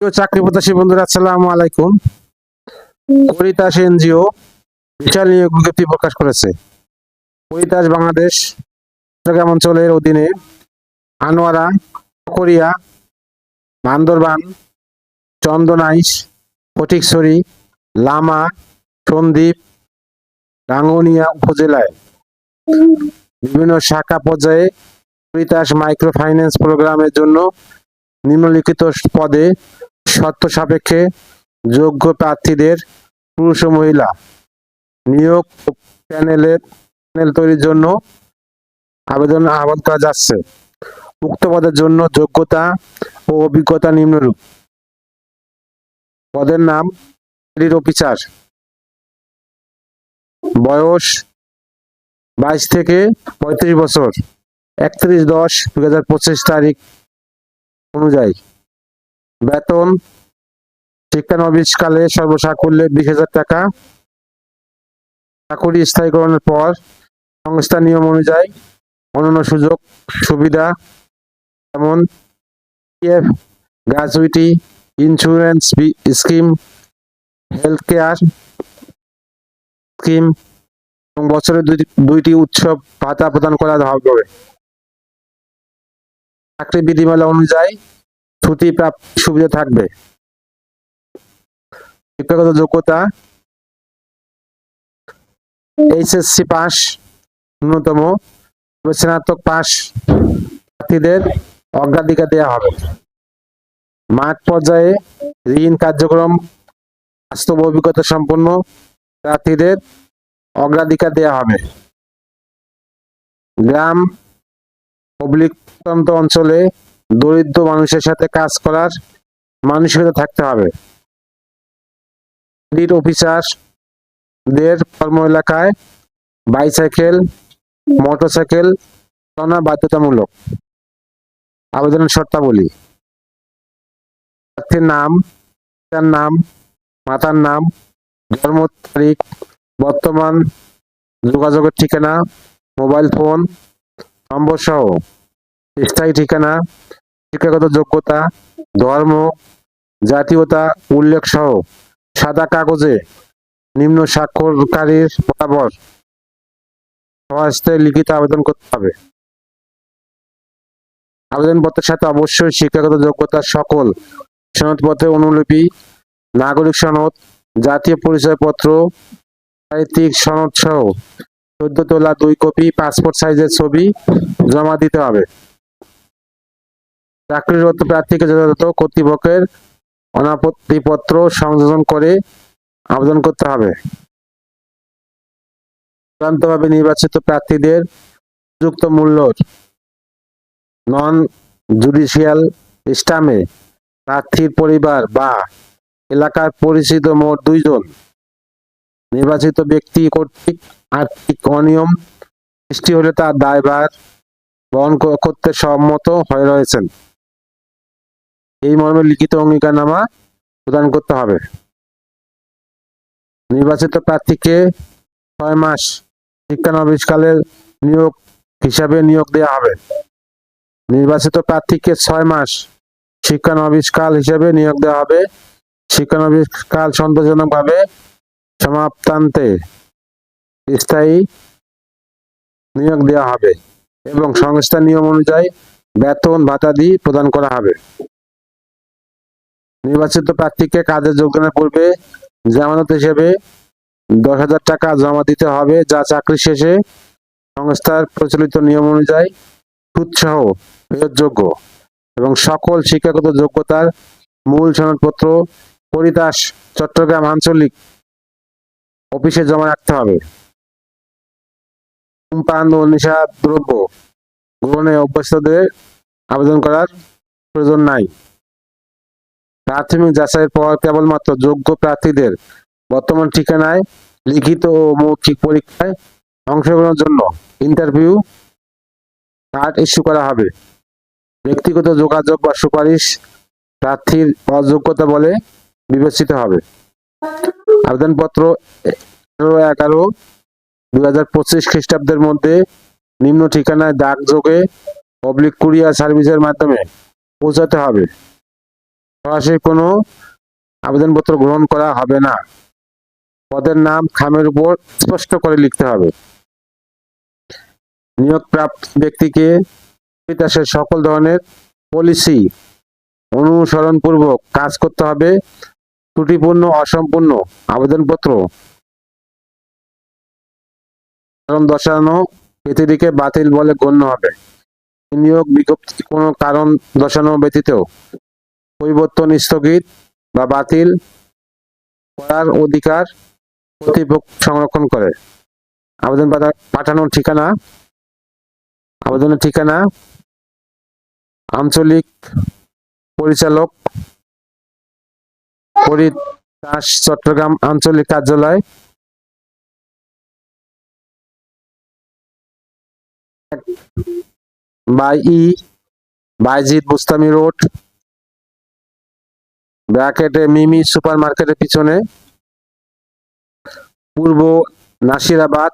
চাকরি প্রত্যাশী বন্ধুরা, আসসালামু আলাইকুম। করিতাস এনজিও বিশাল নিয়োগ বিজ্ঞপ্তি প্রকাশ করেছে। করিতাস বাংলাদেশ চট্টগ্রাম অঞ্চলের অধীনে আনোয়ারা কোরিয়া বান্দরবান, চন্দনাইশ, ফটিকছড়ি, লামা, সন্দ্বীপ, রাঙ্গুনিয়া উপজেলায় বিভিন্ন শাখা পর্যায়ে করিতাস মাইক্রো ফাইন্যান্স প্রোগ্রামের জন্য নিম্নলিখিত পদে শর্ত সাপেক্ষে যোগ্য প্রার্থীদের পুরুষ ও মহিলা নিয়োগ প্যানেলের প্যানেল তৈরির জন্য আবেদন আহ্বান করা যাচ্ছে। উক্ত পদের জন্য যোগ্যতা ও অভিজ্ঞতা নিম্নরূপ। পদের নাম অফিসার। বয়স বাইশ থেকে পঁয়ত্রিশ বছর। একত্রিশ দশ দু হাজার পঁচিশ তারিখ অনুযায়ী। বেতন শিক্ষানবিশকালে সর্বসাকুল্যে বিশ হাজার টাকা। চাকুরি স্থায়ীকরণের পর সংস্থা নিয়ম অনুযায়ী অন্যান্য সুযোগ, সুবিধা যেমন PF, gratuity, insurance scheme health care scheme এবং বছরে দুইটি দুইটি উৎসব ভাতা প্রদান করা হবে। চাকরি বিধিমালা অনুযায়ী ছুটি প্রাপ্ত সুবিধা থাকবে। শিক্ষাগত যোগ্যতা, এইচএসসি পাস, ন্যূনতম স্নাতক পাস প্রার্থীদের অগ্রাধিকার দেওয়া হবে। মাঠ পর্যায়ে ঋণ কার্যক্রম বাস্তব অভিজ্ঞতা সম্পন্ন প্রার্থীদের অগ্রাধিকার দেওয়া হবে। গ্রাম পাবলিক অঞ্চলে দরিদ্র মানুষের সাথে কাজ করার মানসিকতা থাকতে হবে। অফিসারদের কর্ম এলাকায় বাইসাইকেল মোটরসাইকেল চালানো বাধ্যতামূলক আবেদনের শর্তাবলী। প্রার্থীর নাম, পিতার নাম, মাতার নাম, জন্ম তারিখ, বর্তমান যোগাযোগের ঠিকানা, মোবাইল ফোন নম্বর সহ স্থায়ী ঠিকানা শিক্ষাগত যোগ্যতা, ধর্ম, জাতীয়তা উল্লেখ সহ সাদা কাগজে নিম্ন স্বাক্ষরকারীর বরাবর লিখিত আবেদন করতে হবে। আবেদনপত্রের সাথে অবশ্যই শিক্ষাগত যোগ্যতার সকল সনদপত্রের অনুলিপি, নাগরিক সনদ, জাতীয় পরিচয়পত্র, সাহিত্যিক সনদ সহ চোদ্দ তোলা দুই কপি, পাসপোর্ট সাইজের ছবি জমা দিতে হবে। চাকরিরত প্রার্থীকে যথাযথ কর্তৃপক্ষের অনাপত্তিপত্র সংযোজন করে আবেদন করতে হবে। চূড়ান্তভাবে নির্বাচিত প্রার্থীদের উপযুক্ত মূল্যর নন জুডিশিয়াল স্টামে প্রার্থীর পরিবার বা এলাকার পরিচিত মোট দুইজন নির্বাচিত ব্যক্তি কর্তৃক আর্থিক অনিয়ম সৃষ্টি হলে তার দায়ভার বহন করতে সম্মত হয়ে রয়েছেন। এই মর্মে লিখিত অঙ্গীকারনামা প্রদান করতে হবে। নির্বাচিত প্রার্থীকে ছয় মাস শিক্ষানবিশকালের নিয়োগ হিসাবে নিয়োগ দেওয়া হবে। নির্বাচিত প্রার্থীকে ছয় মাস শিক্ষানবিশকাল হিসেবে নিয়োগ দেওয়া হবে। শিক্ষানবিশকাল সন্তোষজনকভাবে সমাপ্তান্তে স্থায়ী নিয়োগ দেওয়া হবে এবং সংস্থার নিয়ম অনুযায়ী বেতন ভাতাদি প্রদান করা হবে। নির্বাচিত প্রার্থীকে কাজে যোগদানের পূর্বে জামানত হিসেবে দশ হাজার টাকা জমা দিতে হবে যা চাকরি শেষে সংস্থার প্রচলিত নিয়ম অনুযায়ী সুদসহ ফেরতযোগ্য এবং সকল শিক্ষাগত যোগ্যতার মূল সনদপত্র পরিতাস চট্টগ্রাম আঞ্চলিক অফিসে জমা রাখতে হবে। ধূমপান ও নেশা দ্রব্য গ্রহণে অভ্যস্তদের আবেদন করার প্রয়োজন নাই। প্রাথমিক যাচাইয়ের পর কেবলমাত্র যোগ্য প্রার্থীদের বর্তমান ঠিকানায় লিখিত ও মৌখিক পরীক্ষায় অংশগ্রহণের জন্য ইন্টারভিউ কার্ড ইস্যু করা হবে। ব্যক্তিগত যোগাযোগ বা সুপারিশ প্রার্থীর অযোগ্যতা বলে বিবেচিত হবে। আবেদনপত্র এগারো এগারো দুই হাজার পঁচিশ খ্রিস্টাব্দের মধ্যে নিম্ন ঠিকানায় ডাকযোগে পাবলিক কুরিয়ার সার্ভিসের মাধ্যমে পৌঁছাতে হবে। সরাসরি কোনো আবেদনপত্র গ্রহণ করা হবে না। পদের নাম খামের উপর স্পষ্ট করে লিখতে হবে। নিয়োগপ্রাপ্ত ব্যক্তিকে বিকাশের সকল ধরনের পলিসি অনুসরণপূর্বক কাজ করতে হবে। ত্রুটিপূর্ণ, অসম্পূর্ণ আবেদনপত্র কারণ দর্শানো ব্যক্তিটিকে বাতিল বলে গণ্য হবে। নিয়োগ বিজ্ঞপ্তি কোনো কারণ দর্শানো ব্যতীত পরিবর্তন স্থগিত বা বাতিল করার অধিকার কর্তৃপক্ষ সংরক্ষণ করে। আবেদন পাঠানোর ঠিকানা? আবেদনের ঠিকানা? আঞ্চলিক পরিচালক পরিদাস চট্টগ্রাম আঞ্চলিক কার্যালয়। By E Bayazid Bostami road. ব্র্যাকেটে মিমি সুপার মার্কেটের পিছনে। পূর্ব নাসিরাবাদ,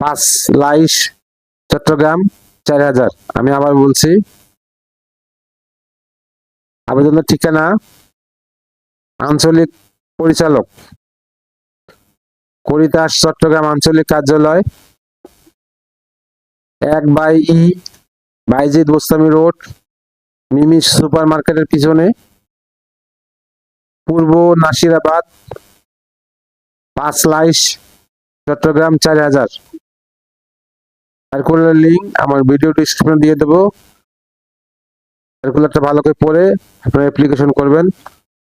পাঁচ লাইশ চট্টগ্রাম, চার হাজার। আমি আবার বলছি, আবেদনের ঠিকানা, আঞ্চলিক পরিচালক, করিতাস, চট্টগ্রাম আঞ্চলিক কার্যালয়, এক বাই ই বাইজিৎ গোস্তামি রোড, মিমি সুপার মার্কেটের পিছনে। পূর্ব নাসিরাবাদ, পাঁচ লাইশ চট্টগ্রাম চার হাজার। সার্কুলার লিঙ্ক আমার ভিডিও ডিসক্রিপশনে দিয়ে দেবো। সার্কুলারটা ভালো করে পড়ে আপনারা অ্যাপ্লিকেশন করবেন।